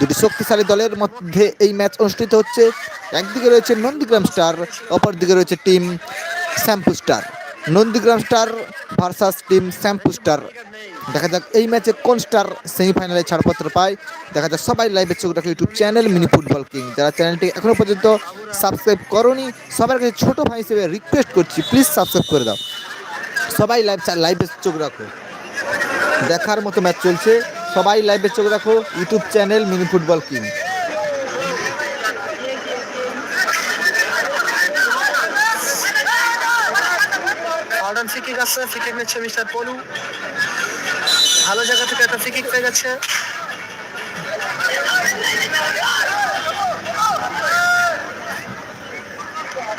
দুটি শক্তিশালী দলের মধ্যে এই ম্যাচ অনুষ্ঠিত হচ্ছে। একদিকে রয়েছে নন্দীগ্রাম স্টার, অপরদিকে রয়েছে team shampoo star. Nandigram star versus team shampoo star. দেখা যাক এই ম্যাচে কোন স্টার সেমিফাইনালে ছাড়পত্র পায়। দেখা যাক সবাই লাইভে চোখ রাখে YouTube channel mini football king. যারা চ্যানেলটি এখনও পর্যন্ত সাবস্ক্রাইব করনি, সবার কাছে ছোটো ভাই হিসেবে রিকোয়েস্ট করছি প্লিজ সাবস্ক্রাইব করে দাও। সবাই লাইভ লাইভে চোখ রাখো। দেখার মতো ম্যাচ চলছে। সবাই লাইভে চোখ রাখো YouTube channel mini football king ফিকিক আছে ফিকিক নিচ্ছে মিস্টার পলু ভালো জায়গা থেকে একটা ফিকিক পেয়ে গেছে।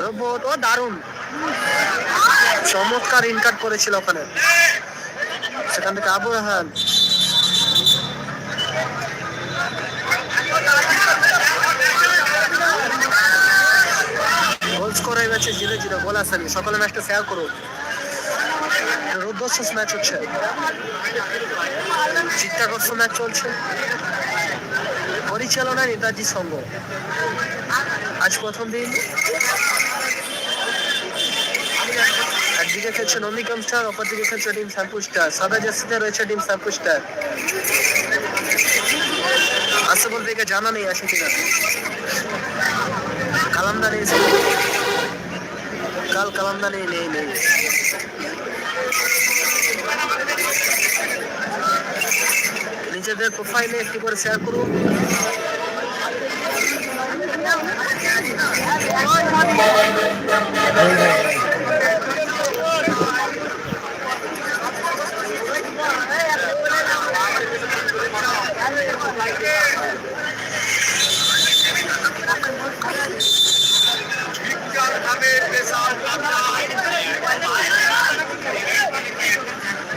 রোবট, ও দারুণ। চমৎকার ইনকাট করেছিল ওখানে। সেখান থেকে আবু রাহান। হয়ে গেছে জিরো জিরো গোল আসেনি সকালে ম্যাচটা শেয়ার করুন। রুদ্রশ্বাস ম্যাচ হচ্ছে। চিত্তাকর্ষণ ম্যাচ চলছে। পরিচালনা নেতাজি সংঘ। আজ প্রথম দিন। একদিকে খেলছে নন্দীগ্রাম স্টার, অপরদিকে খেলছে টিম শ্যাম্পু সাদা জার্সিতে রয়েছে টিম শ্যাম্পু আসে বলতে জানা নেই আছে কিনা। কালামদা নেই কাল নেই নেই। নিজেদের প্রোফাইলে একটি করে শেয়ার করুন।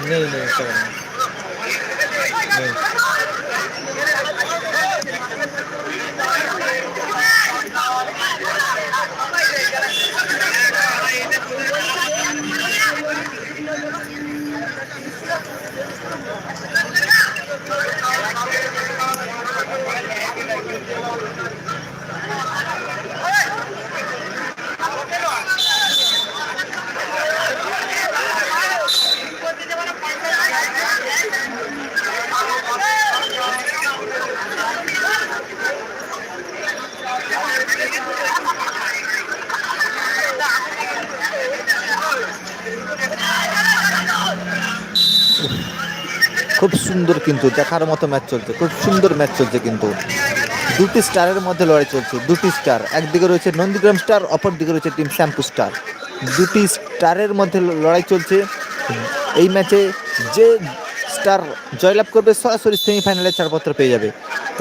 নেই নেই ইনস্টাগ্রামে নেই খুব সুন্দর কিন্তু দেখার মতো ম্যাচ চলছে, খুব সুন্দর ম্যাচ চলছে কিন্তু। দুটি স্টারের মধ্যে লড়াই চলছে, দুটি স্টার। একদিকে রয়েছে নন্দীগ্রাম স্টার অপর দিকে রয়েছে টিম শ্যাম্পু স্টার। দুটি স্টারের মধ্যে লড়াই চলছে। এই ম্যাচে যে স্টার জয়লাভ করবে সরাসরি সেমিফাইনালে ছাড়পত্র পেয়ে যাবে।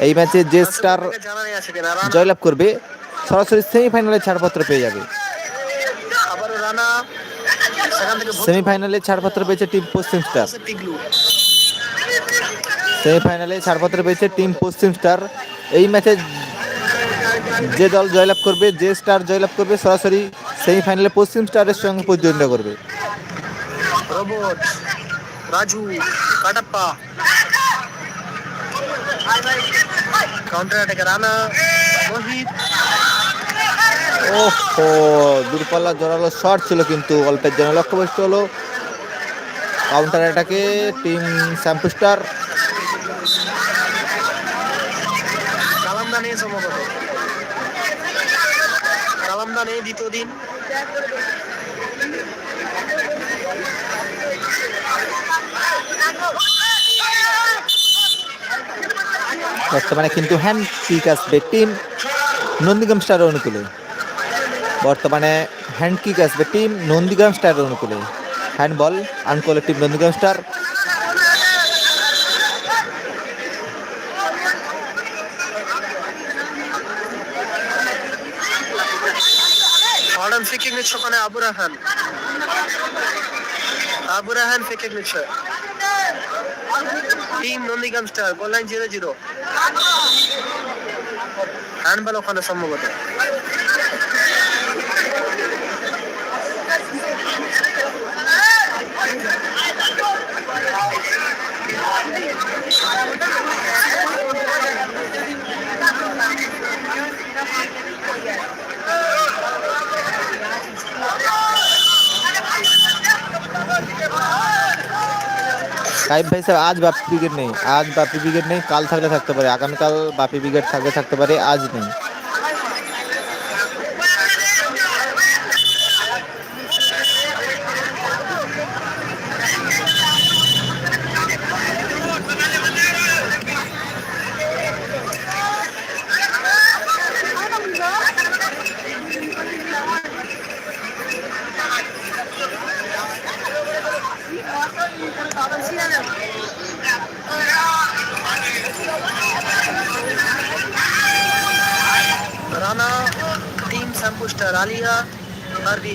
এই ম্যাচে যে স্টার জয়লাভ করবে সরাসরি সেমিফাইনালে ছাড়পত্র পেয়ে যাবে। সেমিফাইনালে ছাড়পত্র পেয়েছে টিম পশ্চিম স্টার। সেমিফাইনালে ছাড়পত্র পেয়েছে টিম পশ্চিম স্টার। এই ম্যাচে যে দল জয়লাভ করবে যে স্টার জয়লাভ করবে সরাসরি সেমিফাইনালে পশ্চিম স্টারের সঙ্গে প্রতিদ্বন্দ্বিতা করবে। রোবট রাজু কাটাপ্পা। কাউন্টার অ্যাটাকে রানা মোহিত। ওহো দূরপাল্লা জোরালো শট ছিল কিন্তু অল্পের জন্য। লক্ষ্যভ্রষ্ট হলো কাউন্টার অ্যাটাকে টিম শ্যাম্পু স্টার কালামদা নেই সম্ভবত কালামদা নেই দ্বিতীয় দিন। বর্তমানে কিন্তু হ্যান্ড কিক আসবে টিম নন্দীগ্রাম স্টার অনুকূলে। বর্তমানে হ্যান্ড কিক আসবে টিম নন্দীগ্রাম স্টার অনুকূলে। হ্যান্ডবল আনকোলে টিম নন্দীগ্রাম স্টার নিচ্ছে ওখানে Abu Rahan. Abu Rahan star goal zero zero handball ওখানে সম্ভবত। কাইব ভাই স্যার আজ বাপি ব্রিগেড নেই। আজ বাপি ব্রিগেড নেই, কাল থাকলে থাকতে পারে। আগামীকাল বাপি ব্রিগেড থাকলে থাকতে পারে, আজ নেই রানা টিম স্যাম্পুস্টার আলিয়া আরবি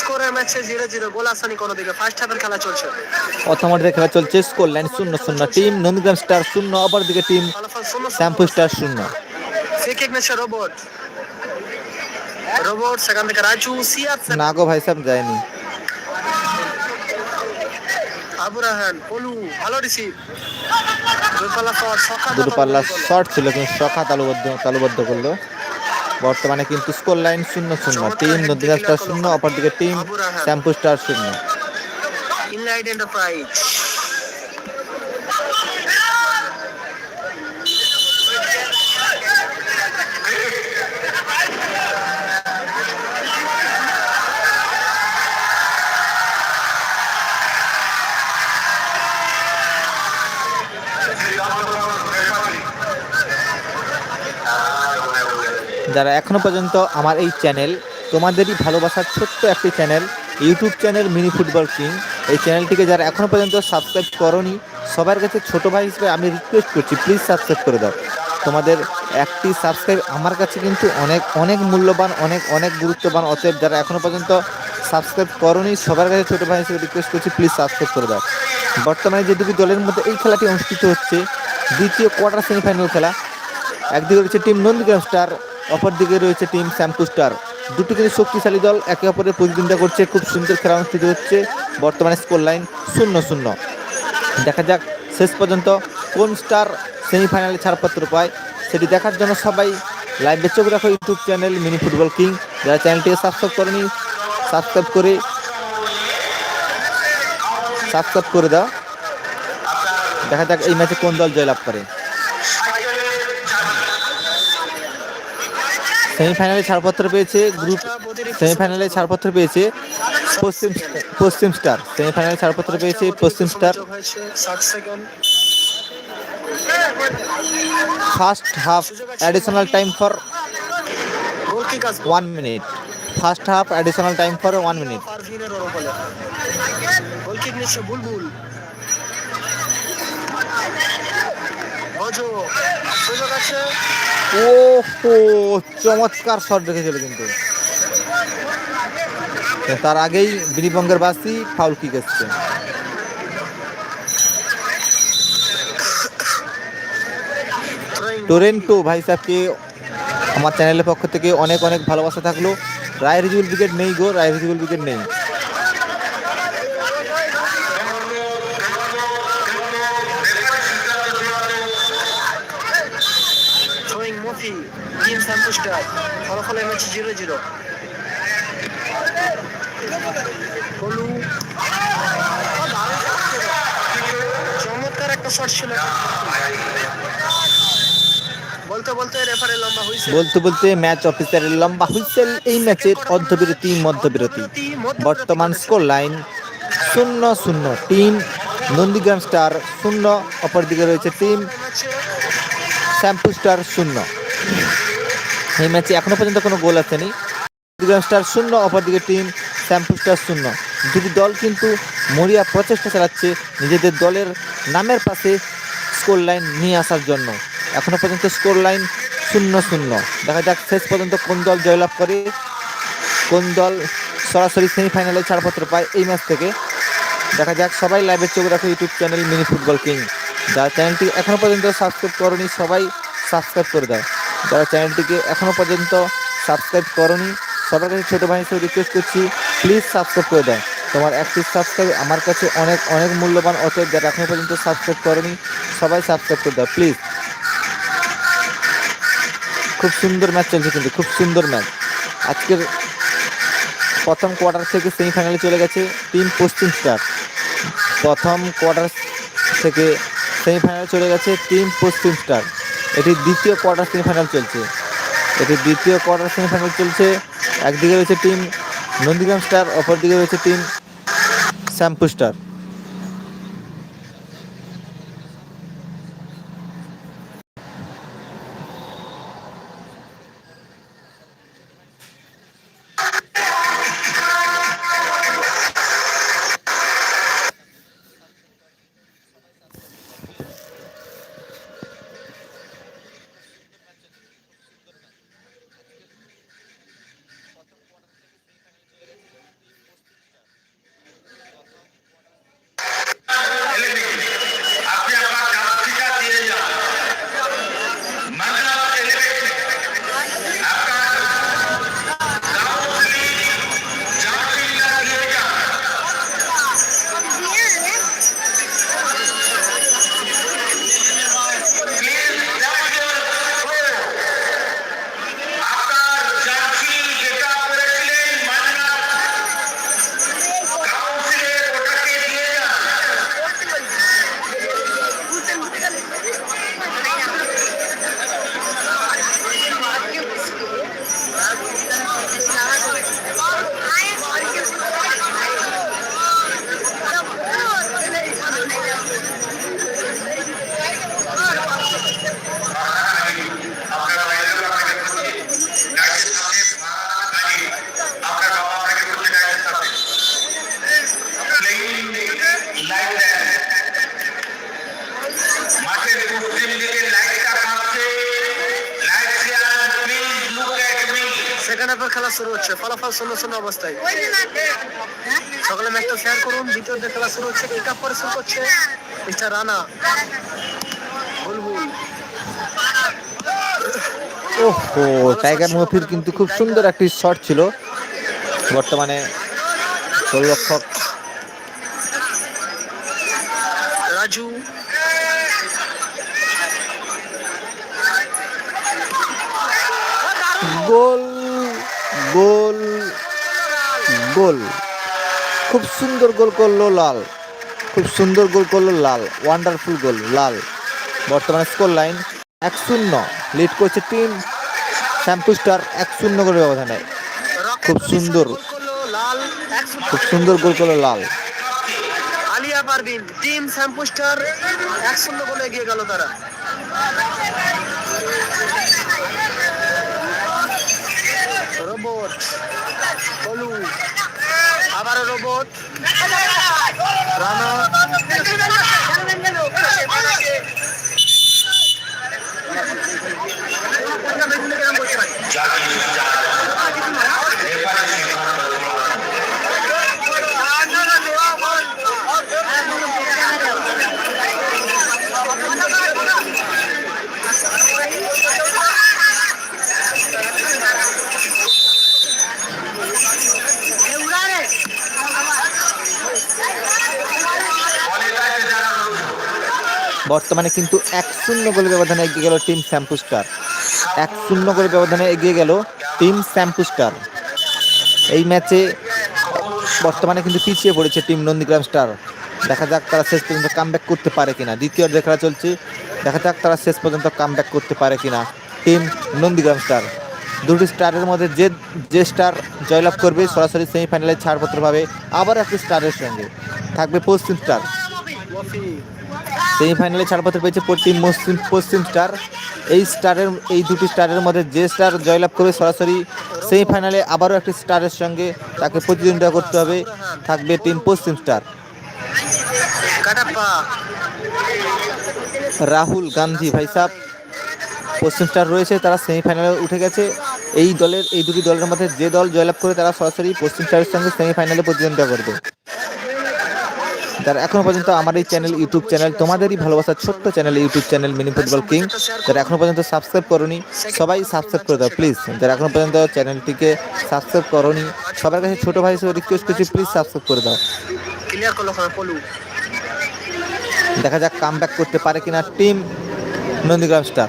স্কোরের ম্যাচে জিরো জিরো গোল আসানি কোনো দিকে ফার্স্ট হাফের খেলা চলছে। প্রথম অর্ধে খেলা চলছে স্কোর লাইন শূন্য শূন্য। টিম নন্দীগ্রাম স্টার শূন্য অপরদিকে টিম শ্যাম্পু স্টার শূন্য ফ্রি নিচ্ছে রোবট রোবট সেখান থেকে রাজু না গো ভাই সাহেব যায়নি। আবু রাহান পলু ভালো রিসিভ দূরপাল্লা শট ছিল কিন্তু শখা তালুবদ্ধ তালুবদ্ধ করল। বর্তমানে কিন্তু স্কোর লাইন শূন্য শূন্য। টিম নদীঘাট স্টার শূন্য অপরদিকে টিম শ্যাম্পু স্টার শূন্য। যারা এখনও পর্যন্ত আমার এই চ্যানেল, তোমাদেরই ভালোবাসার ছোট্ট একটি channel, YouTube channel mini football king. এই চ্যানেলটিকে যারা এখনও পর্যন্ত সাবস্ক্রাইব করনি, সবার কাছে ছোট ভাই হিসেবে আমি রিকোয়েস্ট করছি প্লিজ সাবস্ক্রাইব করে দাও। তোমাদের একটি সাবস্ক্রাইব আমার কাছে কিন্তু অনেক অনেক মূল্যবান, অনেক অনেক গুরুত্ববান, অতএব যারা এখনও পর্যন্ত সাবস্ক্রাইব করনি, সবার কাছে ছোট ভাই হিসেবে রিকোয়েস্ট করছি প্লিজ সাবস্ক্রাইব করে দাও। বর্তমানে যে দুটি দলের মধ্যে এই খেলাটি অনুষ্ঠিত হচ্ছে, দ্বিতীয় কোয়ার্টার সেমিফাইনাল খেলা। একদিকে রয়েছে টিম নন্দীগ্রাম স্টার অপরদিকে রয়েছে টিম শ্যাম্পু স্টার দুটো কিন্তু শক্তিশালী দল, একে অপরের প্রতিদ্বন্দ্বিতা করছে, খুব সুন্দর খেলা অনুষ্ঠিত হচ্ছে। বর্তমানে স্কোর লাইন শূন্য শূন্য। দেখা যাক শেষ পর্যন্ত কোন স্টার সেমিফাইনালে ছাড়পত্র পায়। সেটি দেখার জন্য সবাই লাইভে চোখ রাখো YouTube channel mini football king যারা চ্যানেলটিকে সাবস্ক্রাইব করেনি সাবস্ক্রাইব করে সাবস্ক্রাইব করে দাও। দেখা যাক এই ম্যাচে কোন দল জয়লাভ করে। সেমিফাইনালে ছাড়পত্র পেয়েছে গ্রুপ সেমিফাইনালে ছাড়পত্র পেয়েছে পশ্চিম পশ্চিম স্টার। সেমিফাইনালে ছাড়পত্র পেয়েছে পশ্চিম star. First half additional time for one minute. First half additional time for one minute. হো চমৎকার শট রেখেছিল কিন্তু। তার আগেই বিনিপঙ্গের বাসি ফাউল কিক এসছে। টোরেন্টো ভাই সাহেবকে আমার চ্যানেলের পক্ষ থেকে অনেক অনেক ভালোবাসা থাকল। রায় রিজুল উইকেট নেই গো, রায় রিজুল উইকেট নেই throwing Mofi match zero zero. চমৎকার একটা শট ছিল। বলতে বলতে লম্বা ম্যাচ অফিসারের লম্বা হুইসেল এই ম্যাচের অর্ধবিরতি, মধ্যবিরতি। বর্তমান স্কোর লাইন শূন্য শূন্য টিম নন্দীগ্রাম স্টার শূন্য, অপরদিকে রয়েছে টিম শ্যাম্পু স্টার শূন্য। এই ম্যাচে এখনও পর্যন্ত কোনো গোল আসেনি। স্টার শূন্য, অপরদিকে টিম শ্যাম্পু স্টার শূন্য। দুটি দল কিন্তু মরিয়া প্রচেষ্টা চালাচ্ছে নিজেদের দলের নামের পাশে স্কোর লাইন নিয়ে আসার জন্য। এখনও পর্যন্ত স্কোর লাইন শূন্য শূন্য। দেখা যাক শেষ পর্যন্ত কোন দল জয়লাভ করে, কোন দল সরাসরি সেমিফাইনালে ছাড়পত্র পায় এই ম্যাচ থেকে। দেখা যাক, সবাই লাইভে চোখ রাখো YouTube channel mini football king যারা চ্যানেলটি এখনও পর্যন্ত সাবস্ক্রাইব করনি, সবাই সাবস্ক্রাইব করে দাও। যারা চ্যানেলটিকে এখনও পর্যন্ত সাবস্ক্রাইব করনি, সবার কাছে ছোটো ভাই হিসেবে রিকোয়েস্ট করছি প্লিজ সাবস্ক্রাইব করে দেয় তোমার একটি সাবস্ক্রাইব আমার কাছে অনেক অনেক মূল্যবান, অতএব যারা এখনও পর্যন্ত সাবস্ক্রাইব করনি, সবাই সাবস্ক্রাইব করে দাও প্লিজ খুব সুন্দর ম্যাচ চলছে কিন্তু, খুব সুন্দর ম্যাচ আজকের প্রথম কোয়ার্টার থেকে সেমিফাইনালে চলে গেছে টিম পশ্চিম স্টার প্রথম কোয়ার্টার থেকে সেমিফাইনালে চলে গেছে টিম পশ্চিম স্টার এটি দ্বিতীয় কোয়ার্টার সেমিফাইনাল চলছে। এটি দ্বিতীয় কোয়ার্টার সেমিফাইনাল চলছে। একদিকে রয়েছে টিম নন্দীগ্রাম স্টার অপরদিকে রয়েছে টিম শ্যাম্পু স্টার খেলা শুরু হচ্ছে ফলাফল শূন্য শূন্য অবস্থায়। সকলে ম্যাচটা শেয়ার করুন দ্বিতীয় খেলা শুরু হচ্ছে পিক আপ করছে মিস্টার রানা। বুলবুল। ওহো টাইগার মফির কিন্তু খুব সুন্দর একটি শট ছিল। বর্তমানে গোলরক্ষক রাজু। গোল! গোল গোল। খুব সুন্দর গোল করল লাল। খুব সুন্দর গোল করল লাল। ওয়ান্ডারফুল গোল, লাল। বর্তমানে স্কোর লাইন এক শূন্য। লিড করছে টিম শ্যাম্পু স্টার এক শূন্য করে ব্যবধানে। খুব সুন্দর। খুব সুন্দর গোল করল Lal. Alia Parvin team shampoo star এক শূন্য গোলে এগিয়ে গেল তারা। রোবট কলু আবারও রোবট রানা এবারে সিদ্ধান্ত বলে তাকে জানানো বর্তমানে কিন্তু এক শূন্য গোলের ব্যবধানে এগিয়ে গেল টিম শ্যাম্পু স্টার এক শূন্য গোলের ব্যবধানে এগিয়ে গেল টিম শ্যাম্পু স্টার এই ম্যাচে বর্তমানে কিন্তু পিছিয়ে পড়েছে টিম নন্দীগ্রাম স্টার। দেখা যাক তারা শেষ পর্যন্ত কামব্যাক করতে পারে কিনা। দ্বিতীয় খেলা চলছে। দেখা যাক তারা শেষ পর্যন্ত কামব্যাক করতে পারে কিনা টিম নন্দীগ্রাম স্টার। দুটি স্টারের মধ্যে যে যে স্টার জয়লাভ করবে সরাসরি সেমিফাইনালে ছাড়পত্র পাবে আবার একটি স্টারের সঙ্গে। থাকবে পশ্চিম স্টার। সেমিফাইনালে ছাড়পত্র পেয়েছে পশ্চিম পশ্চিম স্টার। এই স্টারের, এই দুটি স্টারের মধ্যে যে স্টার জয়লাভ করবে সরাসরি সেমিফাইনালে আবারও একটি স্টারের সঙ্গে তাকে প্রতিদ্বন্দ্বিতা করতে হবে, থাকবে টিম পশ্চিম স্টার। রাহুল গান্ধী, ভাই সাহ পশ্চিম স্টার রয়েছে, তারা সেমিফাইনালে উঠে গেছে। এই দলের, এই দুটি দলের মধ্যে যে দল জয়লাভ করে তারা সরাসরি পশ্চিম স্টারের সঙ্গে সেমিফাইনালে প্রতিদ্বন্দ্বিতা করবে। যারা এখনও পর্যন্ত আমার এই চ্যানেল ইউটিউব চ্যানেল তোমাদেরই ভালোবাসার ছোট্ট channel YouTube channel mini football king যারা এখনও পর্যন্ত সাবস্ক্রাইব করনি সবাই সাবস্ক্রাইব করে দাও প্লিজ যারা এখনও পর্যন্ত চ্যানেলটিকে সাবস্ক্রাইব করনি সবার কাছে ছোট ভাই হিসেবে রিকোয়েস্ট করছি প্লিজ সাবস্ক্রাইব করে দাও। দেখা যাক কাম করতে পারে কিনা টিম নন্দীগ্রাম স্টার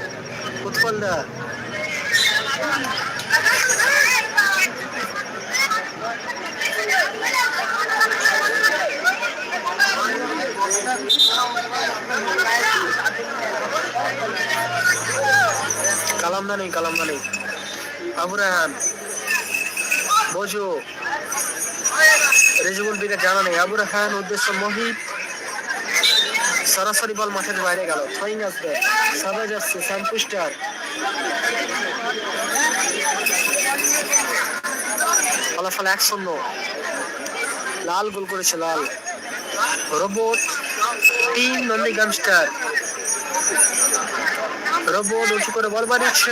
নেই কালামদা নেই আবু রাহান বোঝো রেজুবুল বিকে জানা নেই আবু রাহান উদ্দেশ্য মোহিত সরাসরি বল মাঠের বাইরে গেল। থ্রোয়িং আসবে সাদা যাচ্ছে স্যাম্পুস্টার ফলাফল এক শূন্য। লাল গোল করেছে Lal. Robot. Team Nandigram star. Robot উঁচু করে বল বাড়িয়েছে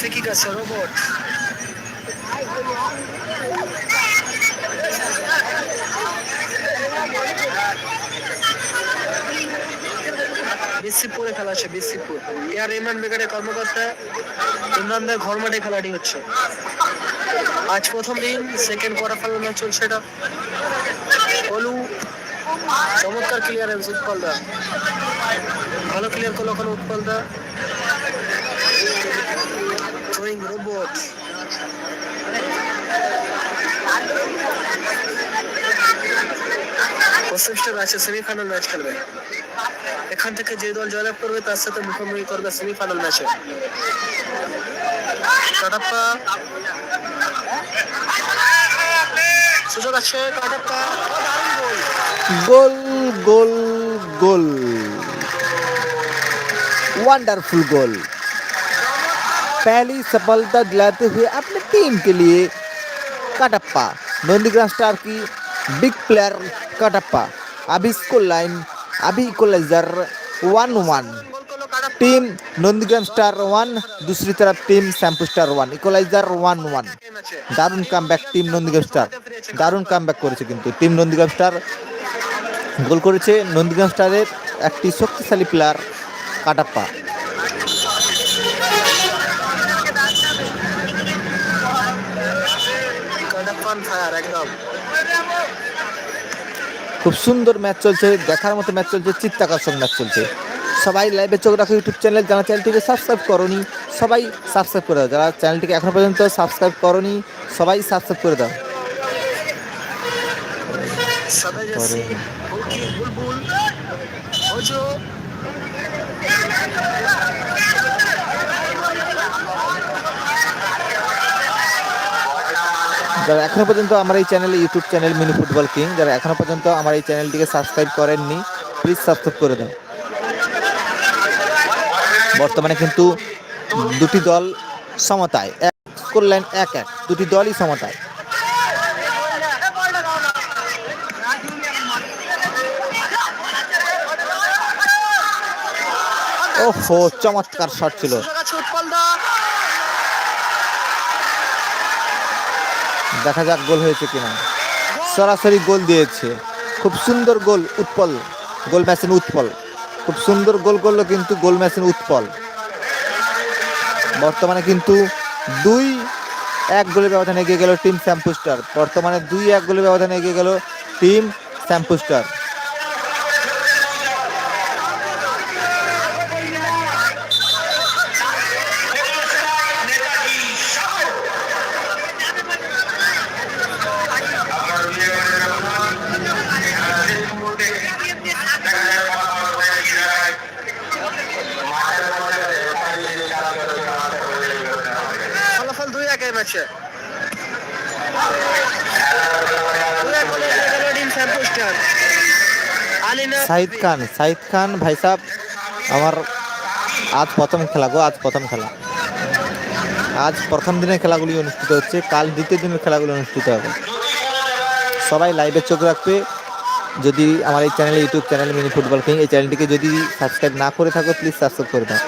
আগাম ফিকিক আছে রোবট? বিসিপুরে খেলা আছে বিসিপুর। এয়ার ইমরান ব্রিগেডের কর্মকর্তা ইমরানদের ঘর মাঠে খেলাটি হচ্ছে। আজ প্রথম দিন সেকেন্ড কোয়ার্টার ফাইনাল ম্যাচ চলছে এটা। অলু চমৎকার ক্লিয়ারেন্স উৎপল দা ভালো ক্লিয়ার করল ওখানে উৎপল দা পশ্চিম স্টার আছে সেমিফাইনাল ম্যাচ খেলবে এখান থেকে যে দল জয়লাভ করবে তার সাথে মুখোমুখি করবে সেমিফাইনাল ম্যাচে কাটাপ্পা সুযোগ আছে কাটাপ্পা দারুণ গোল गोल गोल गोल वंडरफुल गोल पहली सफलता दिलाते हुए अपने टीम के लिए कटप्पा नंदीग्राम स्टार की बिग प्लेयर कटप्पा अभी स्कोर लाइन अभी इक्वलाइजर वन वन গোল করলো Katappa team Nandigram star one दूसरी तरफ team shampoo star one equaliser one one ম্যাচে দারুণ কামব্যাক টিম নন্দীগ্রাম স্টার দারুণ কামব্যাক করেছে কিন্তু টিম নন্দীগ্রাম স্টার গোল করেছে নন্দীগ্রাম স্টারের একটি শক্তিশালী প্লেয়ার কাটাপ্পা কাটাপ্পা ফায়ার একদম খুব সুন্দর ম্যাচ চলছে দেখার মতো ম্যাচ চলছে চিত্তাকর্ষক ম্যাচ চলছে। সবাই লাইভে চোখ রাখো ইউটিউব চ্যানেল যারা চ্যানেলটিকে সাবস্ক্রাইব করনি সবাই সাবস্ক্রাইব করে দাও। যারা চ্যানেলটিকে এখনও পর্যন্ত সাবস্ক্রাইব করনি সবাই সাবস্ক্রাইব করে দাও। সাদা জার্সি বুলকি বুলবুল ওজো যারা এখনও পর্যন্ত আমার এই চ্যানেলে, YouTube channel mini football king, যারা এখনও পর্যন্ত আমার এই চ্যানেলটিকে সাবস্ক্রাইব করেননি প্লিজ সাবস্ক্রাইব করে দাও। বর্তমানে কিন্তু দুটি দল সমতায়, এক স্কোর লাইন এক এক। দুটি দলই সমতায়। ওহো, চমৎকার শট ছিল সুযোগ আছে উৎপল দা দেখা যাক গোল হয়েছে কিনা। সরাসরি গোল দিয়েছে। খুব সুন্দর goal Utpal, goal machine Utpal. খুব সুন্দর গোল করল কিন্তু গোল মেশিন উৎপল। বর্তমানে কিন্তু দুই এক গোলের ব্যবধানে এগিয়ে গেল টিম স্যাম্পুস্টার। বর্তমানে দুই এক গোলের ব্যবধানে এগিয়ে গেল টিম স্যাম্পুস্টার আপনার বিয়ে করে যখন শেষ মুহূর্তে দেখা যায় ফলাফল হয়ে গিয়ে মাঠের মধ্যে রেফারি কাজ করতে মাঠে হয়ে গেছে ফলাফল দুই একের ম্যাচে দুই এক গোলে এগিয়ে গেল টিম স্যাম্পুস্টার আলিনা সাহিদ খান সাহিদ খান ভাই সাহেব আমার আজ প্রথম খেলা গো, আজ প্রথম খেলা। আজ প্রথম দিনের খেলাগুলি অনুষ্ঠিত হচ্ছে, কাল দ্বিতীয় দিনের খেলাগুলি অনুষ্ঠিত হবে। সবাই লাইভে চোখ রাখবে। যদি আমার এই চ্যানেলে YouTube channel mini football king এই চ্যানেলটিকে যদি সাবস্ক্রাইব না করে থাকো প্লিজ সাবস্ক্রাইব করে দাও।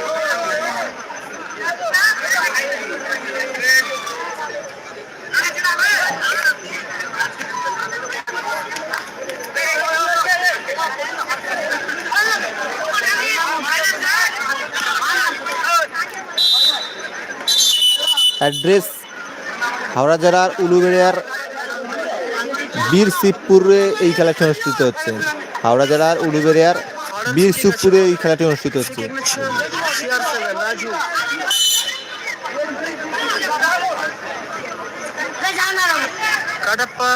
হাওড়া জেলার উলুবেড়িয়ার বীর শিবপুরে এই খেলাটি অনুষ্ঠিত হচ্ছে। হাওড়া জেলার উলুবেড়িয়ার বীর শিবপুরে এই খেলাটি অনুষ্ঠিত হচ্ছে। কাটাপ্পা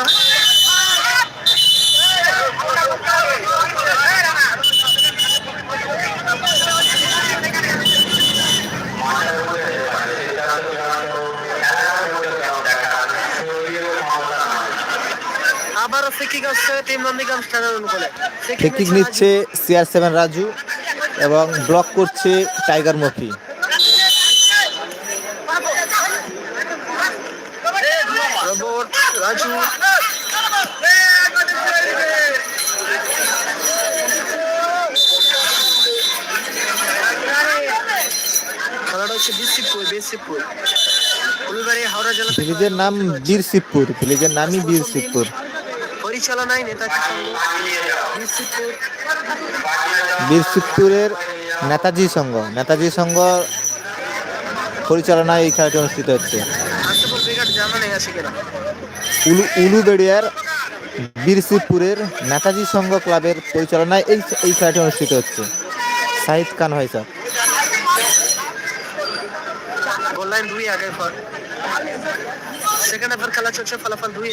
মাঠের উপরে মানে সিদ্ধান্ত চূড়ান্ত খেলার মধ্যে কেমন দেখান শরীর ক্ষমতা নয় আবারও ফ্রিকিক নিচ্ছে সিআর সেভেন রাজু এবং ব্লক করছে টাইগার মফি রাজু। ভিলেজের নাম বীর শিবপুর ভিলেজের নামই বীর শিবপুর পরিচালনায় নেতাজি সংঘ বিসিপুর বীর শিবপুরের নেতাজি সংঘ নেতাজি সংঘ পরিচালনায় এই খেলাটি অনুষ্ঠিত হচ্ছে। উলু উলুবেড়িয়ার বীরশিপপুরের নেতাজি সংঘ ক্লাবের পরিচালনায় এই এই খেলাটি অনুষ্ঠিত হচ্ছে। সাহিদ খান ভাই স্যার। গোল লাইন দুই আগে সেকেন্ড হাফের খেলা চলছে, ফলাফল দুই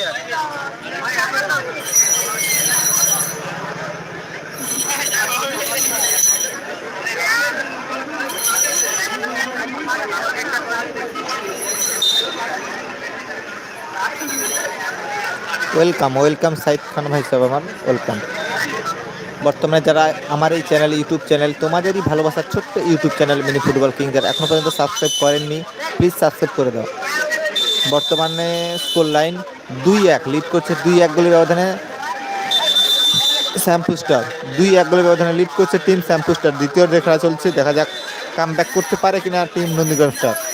ওয়েলকাম ওয়েলকাম সাইদ খান ভাই সাহেব আমার। ওয়েলকাম বর্তমানে যারা আমার এই চ্যানেল ইউটিউব চ্যানেল তোমাদেরই ভালোবাসার ছোট্ট YouTube channel mini football king যারা এখনও পর্যন্ত সাবস্ক্রাইব করেননি প্লিজ সাবস্ক্রাইব করে দাও। বর্তমানে স্কোর লাইন দুই এক লিড করছে দুই এক গোলের ব্যবধানে শ্যাম্পু স্টার দুই এক গোলের ব্যবধানে লিড করছে টিম শ্যাম্পু স্টার দ্বিতীয় খেলা চলছে, দেখা যাক কাম করতে পারে কিনা টিম নন্দীগ্রাম স্টার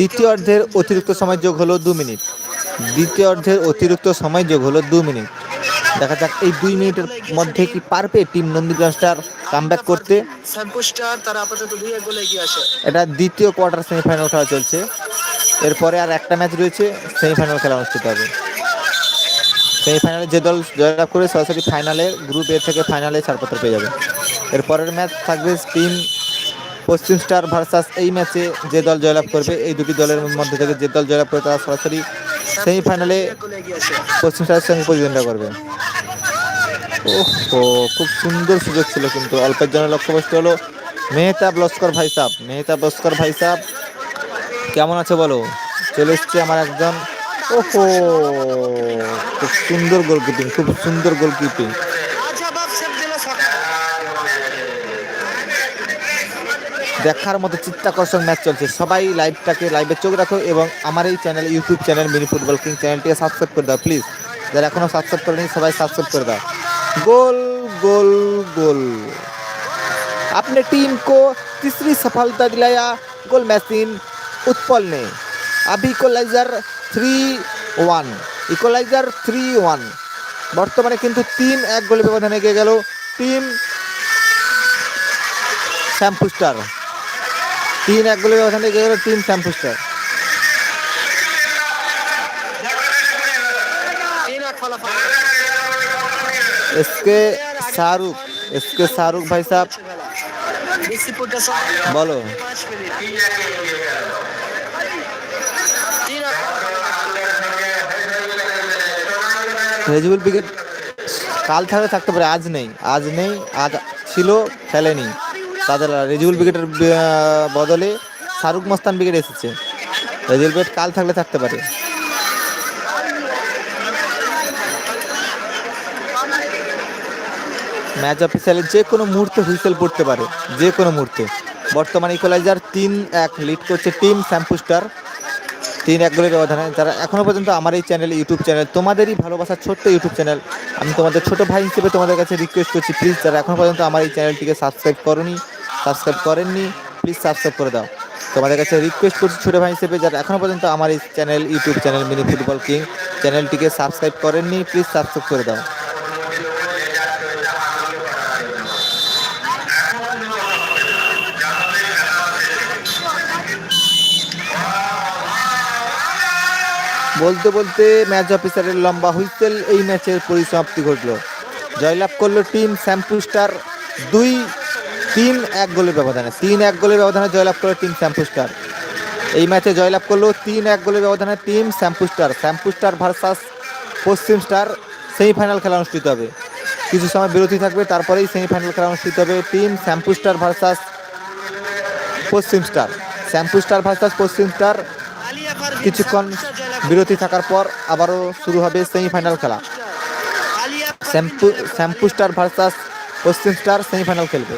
দ্বিতীয় অর্ধের অতিরিক্ত সময় যোগ হলো দু মিনিট। দ্বিতীয় অর্ধের অতিরিক্ত সময় যোগ হলো দু মিনিট। দেখা যাক এই দুই মিনিটের মধ্যে কি পারবে টিম নন্দীগ্রাম স্টার কাম করতে। এগিয়ে আসে এটা দ্বিতীয় কোয়ার্টার সেমিফাইনাল খেলা চলছে। এরপরে আর একটা ম্যাচ রয়েছে, সেমিফাইনাল খেলা অনুষ্ঠিত হবে। সেমিফাইনালে যে দল জয়লাভ করে সরাসরি ফাইনালে গ্রুপ এ থেকে ফাইনালে ছাড়পত্র পেয়ে যাবে। এরপরের ম্যাচ থাকবে টিম পশ্চিম স্টার ভার্সাস এই ম্যাচে যে দল জয়লাভ করবে, এই দুটি দলের মধ্যে থেকে যে দল জয়লাভ করে তারা সরাসরি সেমিফাইনালে পশ্চিম স্টারের সঙ্গে প্রতিদ্বন্দ্বিতা করবে। ওহো, খুব সুন্দর সুযোগ ছিল কিন্তু অল্পের জন্য লক্ষ্যবস্তু হলো। মেহতাব লস্কর ভাই সাহ মেহতাব লস্কর ভাই সাহ কেমন আছে বলো? চলে এসছে আমার একজন। ওহো, খুব সুন্দর গোলকিপিং খুব সুন্দর গোলকিপিং আচ্ছা বাপ সেভ দিল সকাল দেখার মতো চিত্তাকর্ষক ম্যাচ চলছে সবাই লাইভটাকে লাইভে চোখ রাখো এবং আমার এই channel YouTube channel mini football king চ্যানেলটিকে সাবস্ক্রাইব করে দাও প্লিজ যারা এখনো সাবস্ক্রাইব করেনি সবাই সাবস্ক্রাইব করে दाओ गोल गोल गोल अपने टीम को तीसरी सफलता दिलाया गोल मैसिन उत्पल ने अब equaliser three one equaliser three one বর্তমানে কিন্তু তিন এক গোলে ব্যবধানে এগিয়ে গেল টিম শ্যাম্পুস্টার তিন এক গোলে ওখান থেকে গেল শ্যাম্পুস্টার তিন ফলাফল এসকে শাহরুখ এসকে শাহরুখ ভাই সাহেব। বলো। রেজিবুল ব্রিগেড কাল থাকলে থাকতে পারে, আজ নেই আজ নেই, আজ ছিল, খেলেনি। তাদের ব্রিগেডের আহ, বদলে শাহরুখ মস্তান ব্রিগেড এসেছে। রেজুল ব্রিগেড কাল থাকলে থাকতে পারে। ম্যাচ অফিসিয়ালের যে কোনো মুহূর্তে হুইসেল পড়তে পারে যে কোনো মুহূর্তে। বর্তমান ইকোলাইজার তিন এক লিড করছে টিম শ্যাম্পুস্টার তিন এক গোলের ব্যবধানে। যারা এখনও পর্যন্ত আমার এই চ্যানেল ইউটিউব চ্যানেল তোমাদেরই ভালোবাসার ছোট্ট ইউটিউব চ্যানেল আমি তোমাদের ছোট ভাই হিসেবে তোমাদের কাছে রিকোয়েস্ট করছি প্লিজ যারা এখনও পর্যন্ত আমার এই চ্যানেলটিকে সাবস্ক্রাইব করনি সাবস্ক্রাইব করেননি প্লিজ সাবস্ক্রাইব করে দাও। তোমাদের কাছে রিকোয়েস্ট করছি ছোট ভাই হিসেবে যারা এখনও পর্যন্ত আমার এই channel YouTube channel mini football king চ্যানেলটিকে সাবস্ক্রাইব করেননি প্লিজ সাবস্ক্রাইব করে দাও। বলতে বলতে ম্যাচ অফিসারের লম্বা হুইসেল, এই ম্যাচের পরিসমাপ্তি ঘটলো। জয়লাভ করল টিম শ্যাম্পু স্টার দুই তিন এক গোলের ব্যবধানে, তিন এক গোলের ব্যবধানে জয়লাভ করল টিম শ্যাম্পু স্টার এই ম্যাচে জয়লাভ করল তিন এক গোলের ব্যবধানে team shampoo star shampoo star versus পশ্চিম স্টার সেমিফাইনাল খেলা অনুষ্ঠিত হবে। কিছু সময় বিরতি থাকবে, তারপরেই সেমিফাইনাল খেলা অনুষ্ঠিত হবে টিম শ্যাম্পু স্টার ভার্সাস পশ্চিম স্টার শ্যাম্পু স্টার ভার্সাস পশ্চিম স্টার কিছুক্ষণ বিরতি থাকার পর আবারও শুরু হবে সেমিফাইনাল খেলা। শ্যাম্পু শ্যাম্পু স্টার ভার্সাস পশ্চিম স্টার সেমিফাইনাল খেলবে।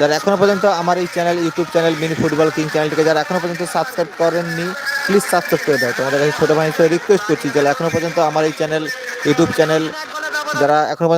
যারা এখনও পর্যন্ত আমার এই channel YouTube channel mini football king চ্যানেলটিকে যারা এখনও পর্যন্ত সাবস্ক্রাইব করেননি প্লিজ সাবস্ক্রাইব করে দাও। তোমাদের কাছে ছোটো ভাই হিসেবে রিকোয়েস্ট করছি, যারা এখনও পর্যন্ত আমার এই চ্যানেল ইউটিউব চ্যানেল যারা এখনও পর্যন্ত